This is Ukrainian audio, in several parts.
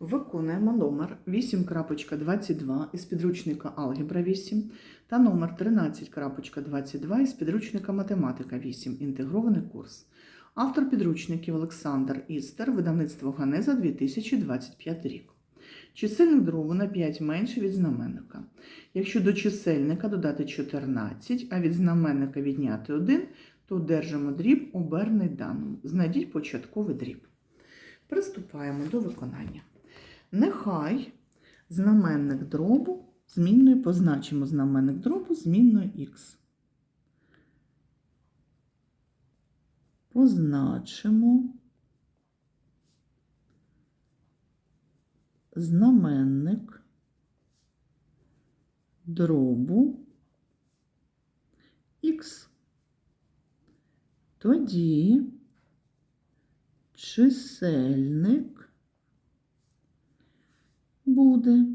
Виконуємо номер 8.22 із підручника Алгебра 8 та номер 13.22 із підручника Математика 8. Інтегрований курс. Автор підручників Олександр Істер, видавництво Ганеза 2025 рік. Чисельник дробу на 5 менше від знаменника. Якщо до чисельника додати 14, а від знаменника відняти 1, то одержимо дріб оберний даному. Знайдіть початковий дріб. Приступаємо до виконання. Нехай знаменник дробу змінною позначимо знаменник дробу змінною х. Позначимо знаменник дробу х. Тоді чисельник буде,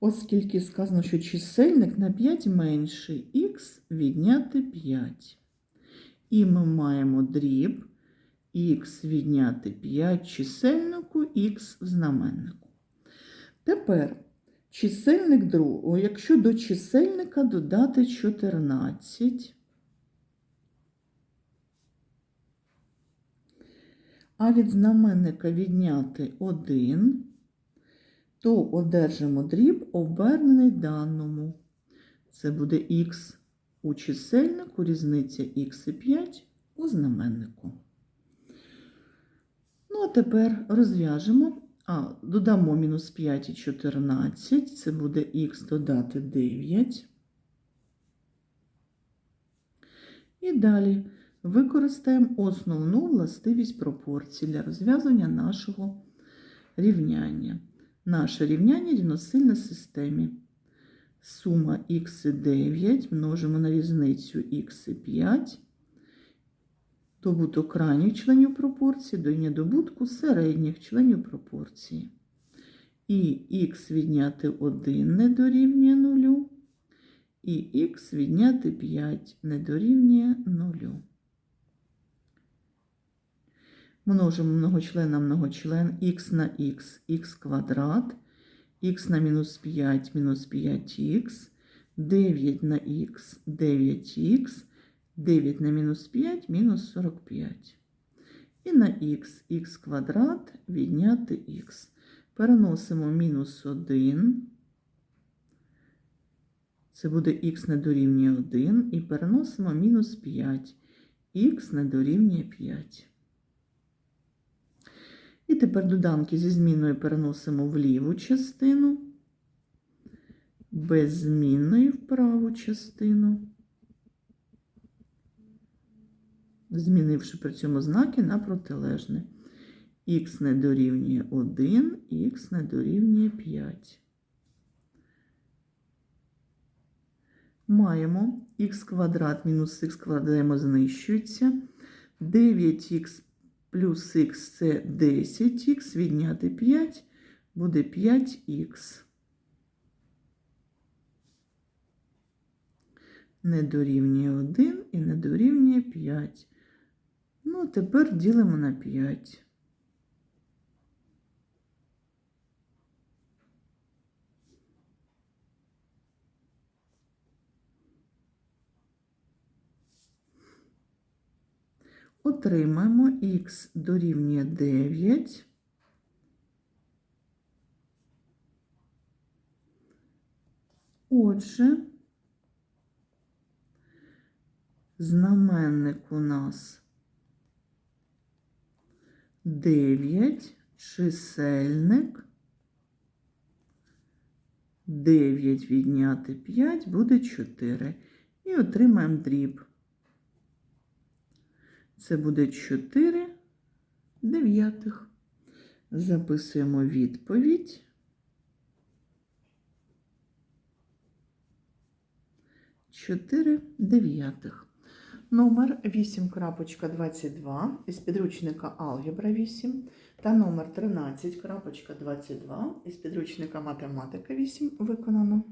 оскільки сказано, що чисельник на 5 менший х відняти 5. І ми маємо дріб х відняти 5 чисельнику х знаменнику. Тепер чисельник другого, якщо до чисельника додати 14, а від знаменника відняти 1, то одержимо дріб обернений даному. Це буде х у чисельнику, різниця х і 5 у знаменнику. Ну, а тепер розв'яжемо, а, додамо мінус 5 і 14, це буде х додати 9. І далі використаємо основну властивість пропорцій для розв'язання нашого рівняння. Наше рівняння рівносильне системі. Сума х і 9 множимо на різницю х і 5. Добуток крайніх членів пропорції дорівнює добутку середніх членів пропорції. І х відняти 1 не дорівнює 0, і х відняти 5 не дорівнює 0. Множимо многочлен на многочлен х на х, х квадрат, х на мінус 5, мінус 5х, 9 на х, 9х, 9 на мінус 5, мінус 45. І на х, х квадрат відняти х. Переносимо мінус 1. Це буде х не дорівнює 1. І переносимо мінус 5. х не дорівнює 5. І тепер доданки зі зміною переносимо в ліву частину, без змінної в праву частину, змінивши при цьому знаки на протилежне. Х не дорівнює 1, х не дорівнює 5. Маємо х квадрат мінус х квадрат знищується. 9х плюс х це 10х, відняти 5 буде 5х. Не дорівнює 1 і не дорівнює 5. Ну, тепер ділимо на 5. Отримаємо х дорівнює 9. Отже, знаменник у нас 9, чисельник 9 відняти 5 буде 4. І отримаємо дріб. Це буде 4 дев'ятих. Записуємо відповідь. Чотири дев'ятих. Номер 8.22 із підручника Алгебра 8 та номер 13.22 із підручника Математика 8 виконано.